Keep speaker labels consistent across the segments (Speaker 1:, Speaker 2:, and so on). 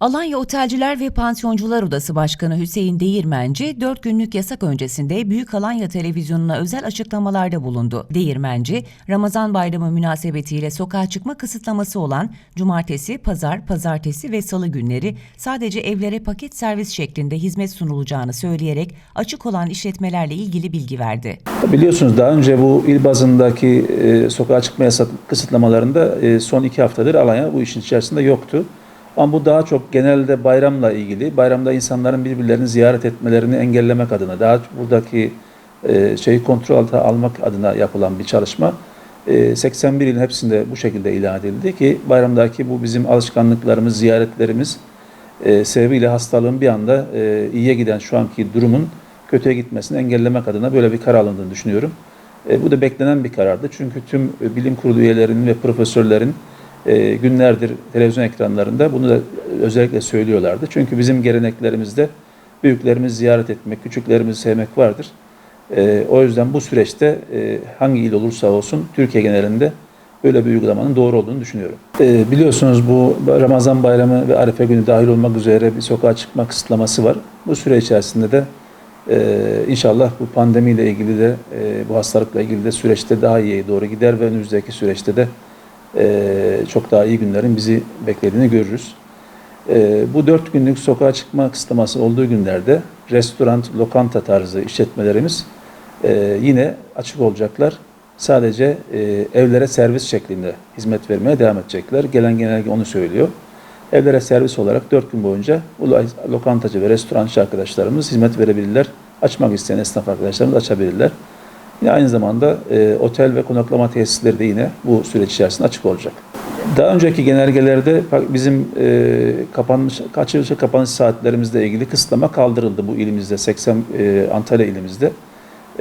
Speaker 1: Alanya Otelciler ve Pansiyoncular Odası Başkanı Hüseyin Değirmenci, 4 günlük yasak öncesinde Büyük Alanya Televizyonu'na özel açıklamalarda bulundu. Değirmenci, Ramazan Bayramı münasebetiyle sokağa çıkma kısıtlaması olan cumartesi, pazar, pazartesi ve salı günleri sadece evlere paket servis şeklinde hizmet sunulacağını söyleyerek açık olan işletmelerle ilgili bilgi verdi.
Speaker 2: Biliyorsunuz daha önce bu il bazındaki e, sokağa çıkma yasak kısıtlamalarında e, son iki haftadır Alanya bu işin içerisinde yoktu. Ama bu daha çok genelde bayramla ilgili, bayramda insanların birbirlerini ziyaret etmelerini engellemek adına, daha buradaki e, şeyi kontrol altına almak adına yapılan bir çalışma. E, 81 ilin hepsinde bu şekilde ilan edildi ki bayramdaki bu bizim alışkanlıklarımız, ziyaretlerimiz e, sebebiyle hastalığın bir anda e, iyiye giden şu anki durumun kötüye gitmesini engellemek adına böyle bir karar alındığını düşünüyorum. E, bu da beklenen bir karardı. Çünkü tüm e, bilim kurulu üyelerinin ve profesörlerin e, günlerdir televizyon ekranlarında bunu da özellikle söylüyorlardı. Çünkü bizim geleneklerimizde büyüklerimizi ziyaret etmek, küçüklerimizi sevmek vardır. E, o yüzden bu süreçte e, hangi il olursa olsun Türkiye genelinde böyle bir uygulamanın doğru olduğunu düşünüyorum. E, biliyorsunuz bu Ramazan bayramı ve Arife günü dahil olmak üzere bir sokağa çıkma kısıtlaması var. Bu süre içerisinde de ee, inşallah bu pandemiyle ilgili de e, bu hastalıkla ilgili de süreçte daha iyiye doğru gider ve önümüzdeki süreçte de e, çok daha iyi günlerin bizi beklediğini görürüz. E, bu dört günlük sokağa çıkma kısıtlaması olduğu günlerde restoran, lokanta tarzı işletmelerimiz e, yine açık olacaklar. Sadece e, evlere servis şeklinde hizmet vermeye devam edecekler. Gelen genelge onu söylüyor. Evlere servis olarak 4 gün boyunca lokantacı ve restorancı arkadaşlarımız hizmet verebilirler. Açmak isteyen esnaf arkadaşlarımız açabilirler. Yine aynı zamanda e, otel ve konaklama tesisleri de yine bu süreç içerisinde açık olacak. Daha önceki genelgelerde bizim e, kapanmış, açılış ve kapanış saatlerimizle ilgili kısıtlama kaldırıldı bu ilimizde, 80 e, Antalya ilimizde.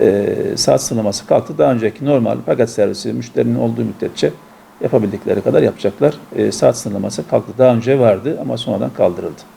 Speaker 2: E, saat sınırlaması kalktı. Daha önceki normal paket servisi müşterinin olduğu müddetçe yapabildikleri kadar yapacaklar. E, saat sınırlaması kalktı. Daha önce vardı ama sonradan kaldırıldı.